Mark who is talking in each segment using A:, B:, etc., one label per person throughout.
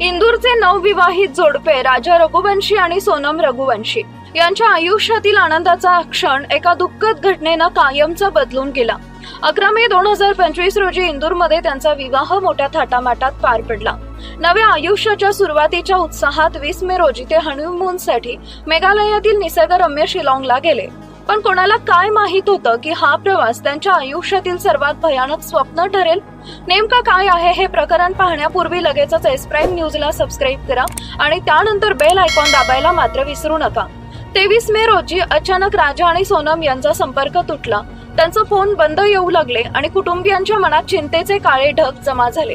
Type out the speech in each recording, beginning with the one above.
A: इंदूरचे नवविवाहित जोडपे राजा रघुवंशी आणि सोनम रघुवंशी. यांच्या आयुष्यातील आनंदाचा क्षण एका दुःखद घटनेनं कायमचा बदलून गेला. अकरा मे दोन हजार पंचवीस रोजी इंदूरमध्ये त्यांचा विवाह मोठ्या थाटामाटात पार पडला. नव्या आयुष्याच्या सुरुवातीच्या उत्साहात वीस मे रोजी ते हनीमूनसाठी मेघालयातील निसर्गरम्य शिलाँगला गेले. पण कोणाला काय माहीत होतं की हा प्रवास त्यांच्या आयुष्यातील सर्वात भयानक स्वप्न ठरेल? नेमका काय आहे हे प्रकरण पाहण्यापूर्वी लगेचच एस प्राईम न्यूजला सबस्क्राईब करा आणि त्यानंतर बेल आयकॉन दाबायला मात्र विसरू नका. तेवीस मे रोजी अचानक राजा आणि सोनम यांचा संपर्क तुटला. त्यांचा फोन बंद येऊ लागले आणि कुटुंबियांच्या मनात चिंतेचे काळे ढग जमा झाले.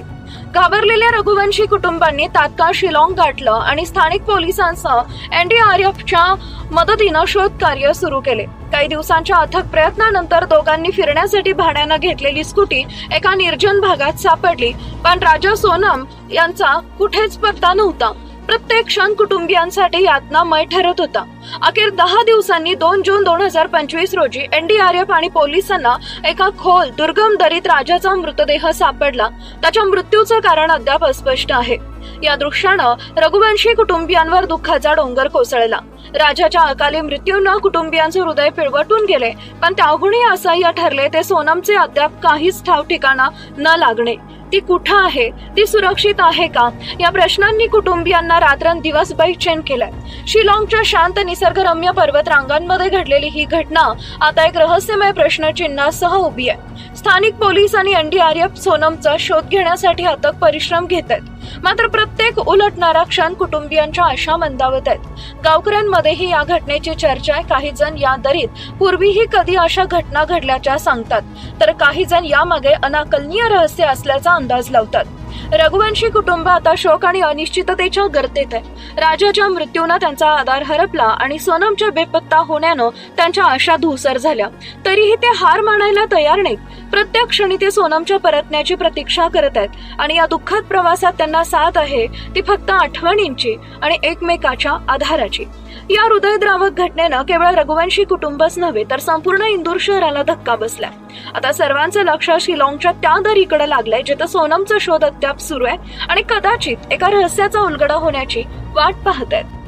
A: घाबरलेल्या रघुवंशी कुटुंबांनी तात्काळ शिलाँग गाठलं आणि स्थानिक पोलिसांसह एनडीआरएफच्या मदतीनं शोध कार्य सुरू केले. काही दिवसांच्या अथक प्रयत्नानंतर दोघांनी फिरण्यासाठी भाड्यानं घेतलेली स्कूटी एका निर्जन भागात सापडली. पण राजा सोनम यांचा कुठेच पत्ता नव्हता. प्रत्येक क्षण कुटुंबियांसाठी यातनामय ठरत होता. अखेर दहा दिवसांनी दोन जून दोन हजार पंचवीस रोजी एनडीआरएफ आणि पोलिसांना एका खोल दुर्गम दरीत राजाचा मृतदेह सापडला. त्याच्या मृत्यूचं कारण अद्याप अस्पष्ट आहे. या दृश्यानं रघुवंशी कुटुंबियांवर दुःखाचा डोंगर कोसळला. राजाच्या अकाली मृत्यूनं कुटुंबियांचे हृदय पिळवटून गेले पण त्याहूनही असह्य ठरले ते सोनमचे अद्याप काहीच ठाव ठिकाणा न लागणे. ती कुठं आहे? ती सुरक्षित आहे का? या प्रश्नांनी कुटुंबियांना रात्रंदिवस बैचैन केलाय. शिलाँगच्या शांत निसर्गरम्य पर्वत रांगांमध्ये घडलेली ही घटना आता एक रहस्यमय प्रश्नचिन्हासह उभी आहे. स्थानिक पोलीस आणि एनडीआरएफ सोनमचा शोध घेण्यासाठी अथक परिश्रम घेत आहेत. मात्र प्रत्येक उलटणारा क्षण कुटुंबियांच्या आशा मंदावत आहेत. गावकऱ्यांमध्येही या घटनेची चर्चा आहे. काही जण या दरीत पूर्वीही कधी अशा घटना घडल्याच्या सांगतात. तर काही जण यामागे अनाकलनीय रहस्य असल्याचा अंदाज लावतात. रघुवंशी कुटुंब आता शोक आणि अनिश्चिततेच्या गर्तेत आहे. राजाच्या मृत्यूनं त्यांचा आधार हरपला आणि सोनमच्या बेपत्ता होण्यानं त्यांच्या आशा धुसर झाल्या. तरीही ते हार मानायला तयार नाहीत. प्रत्येक क्षणी ते सोनमच्या परतण्याची प्रतीक्षा करत आहेत आणि या दुःखद प्रवासात त्यांना साथ आहे ती फक्त आठवणींची आणि एकमेकाच्या आधाराची. या हृदयद्रावक घटनेनं केवळ रघुवंशी कुटुंबच नव्हे तर संपूर्ण इंदूर शहराला धक्का बसलाय. आता सर्वांचं लक्ष शिलाँगच्या त्या दरीकडे लागलंय जिथं सोनमचा शोध अद्याप सुरू आहे आणि कदाचित एका रहस्याचा उलगडा होण्याची वाट पाहत आहेत